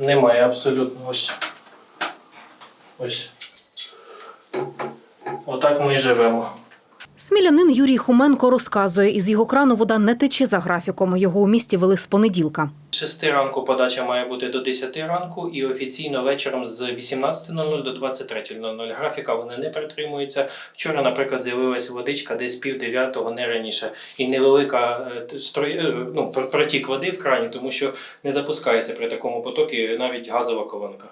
Немає абсолютно. Ось. Ось. Отак ми і живемо. Смілянин Юрій Хуменко розказує, із його крану вода не тече за графіком. Його у місті вели з понеділка. З 6 ранку подача має бути до 10 ранку і офіційно вечором з 18.00 до 23.00. Графіка вони не притримуються. Вчора, наприклад, з'явилася водичка десь пів дев'ятого, не раніше. І невелика е, е, ну, протік води в крані, тому що не запускається при такому потокі навіть газова колонка.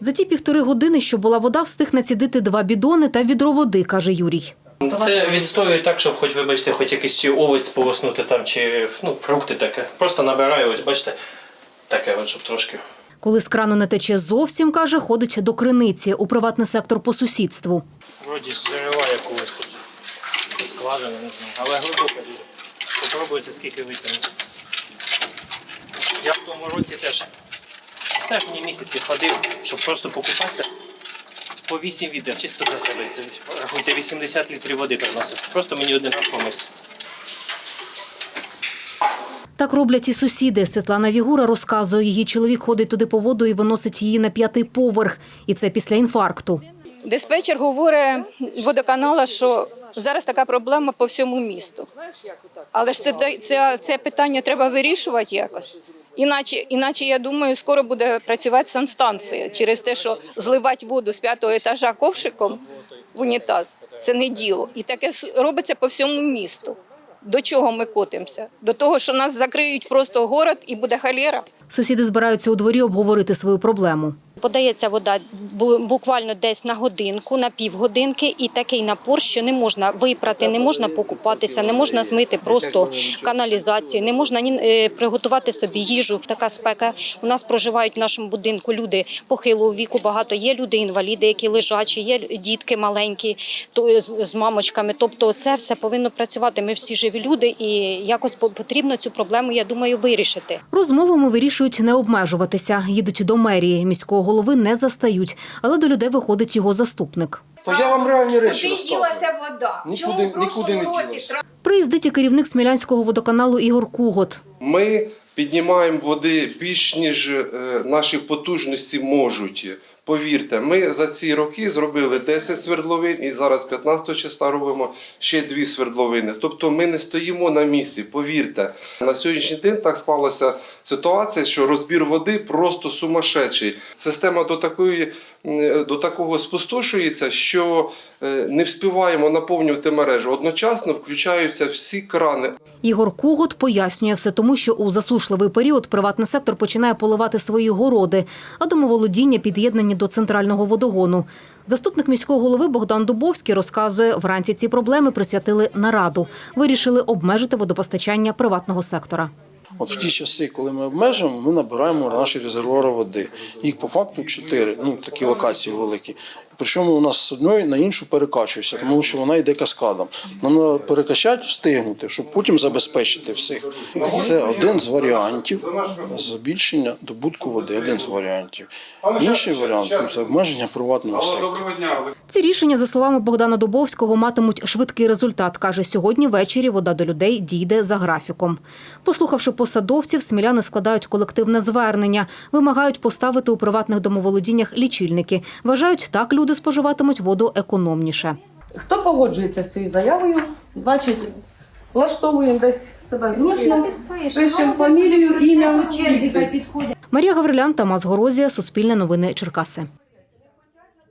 За ті півтори години, що була вода, встиг націдити два бідони та відро води, каже Юрій. Це відстоюю так, щоб хоч, вибачте, хоч якийсь чи овоч сполоснути там, чи ну, фрукти таке. Просто набираю, ось бачите, таке, от, щоб трошки. Коли з крану не тече зовсім, каже, ходить до криниці у приватний сектор по сусідству. Вроді ж тут. Чи Скважина, не знаю. Але глибоко дуже. Попробуйте скільки витягнути. Я в тому році теж в серпні місяці ходив, щоб просто покупатися. По 8 відер, чисто для себе. Це рахуйте 80 літрів води приносив. Просто мені один раз. Так роблять і сусіди. Світлана Вігура розказує, її чоловік ходить туди по воду і виносить її на п'ятий поверх. І це після інфаркту. Диспетчер говорить водоканала, що зараз така проблема по всьому місту. Але ж це, це, це питання треба вирішувати якось. Іначе, іначе, я думаю, скоро буде працювати санстанція через те, що зливати воду з п'ятого етажа ковшиком в унітаз це не діло. І таке робиться по всьому місту. До чого ми котимося? До того, що нас закриють просто город і буде халера. Сусіди збираються у дворі обговорити свою проблему. Подається вода буквально десь на годинку, на півгодинки, і такий напор, що не можна випрати, не можна покупатися, не можна змити просто каналізацію, не можна ні е, приготувати собі їжу. Така спека. У нас проживають в нашому будинку люди похилого віку. Багато є люди інваліди, які лежачі, є дітки маленькі, то з, мамочками. Тобто, це все повинно працювати. Ми всі живі люди, і якось потрібно цю проблему, я думаю, вирішити. Розмовами вирішують не обмежуватися. Їдуть до мерії. Міського голови не застають, але до людей виходить його заступник. То я вам реальні речі Куди ділася вода? Нікуди- Чому нікуди не році ділася. Приїздить і керівник Смілянського водоканалу Ігор Кугот. Ми піднімаємо води більш ніж е, наші потужності можуть. Повірте, ми за ці роки зробили 10 свердловин і зараз 15 числа робимо ще дві свердловини. Тобто ми не стоїмо на місці. Повірте, на сьогоднішній день так склалася ситуація, що розбір води просто сумасшедший. Система до такої до такого спустошується, що е, не вспіваємо наповнювати мережу. Одночасно включаються всі крани. Ігор Кугот пояснює все тому, що у засушливий період приватний сектор починає поливати свої городи, а домоволодіння під'єднані до центрального водогону. Заступник міського голови Богдан Дубовський розказує, вранці ці проблеми присвятили нараду. Вирішили обмежити водопостачання приватного сектора. От в ті часи, коли ми обмежуємо, ми набираємо наші резервуари води. Їх по факту чотири, ну такі локації великі. Причому у нас з одної на іншу перекачується, тому що вона йде каскадом. Нам треба перекачати, встигнути, щоб потім забезпечити всіх. Це один з варіантів збільшення добутку води. Один з варіантів. Інший варіант це обмеження приватного сектору. Ці рішення, за словами Богдана Дубовського, матимуть швидкий результат. Каже, сьогодні ввечері вода до людей дійде за графіком. Послухавши посадовців, сміляни складають колективне звернення, вимагають поставити у приватних домоволодіннях лічильники. Вважають, так люди споживатимуть воду економніше. Хто погоджується з цією заявою, значить, влаштовуємо десь себе зручно, пишемо фамілію, ім'я. Марія Гаврилян, Тамас Горозія, Суспільне новини Черкаси.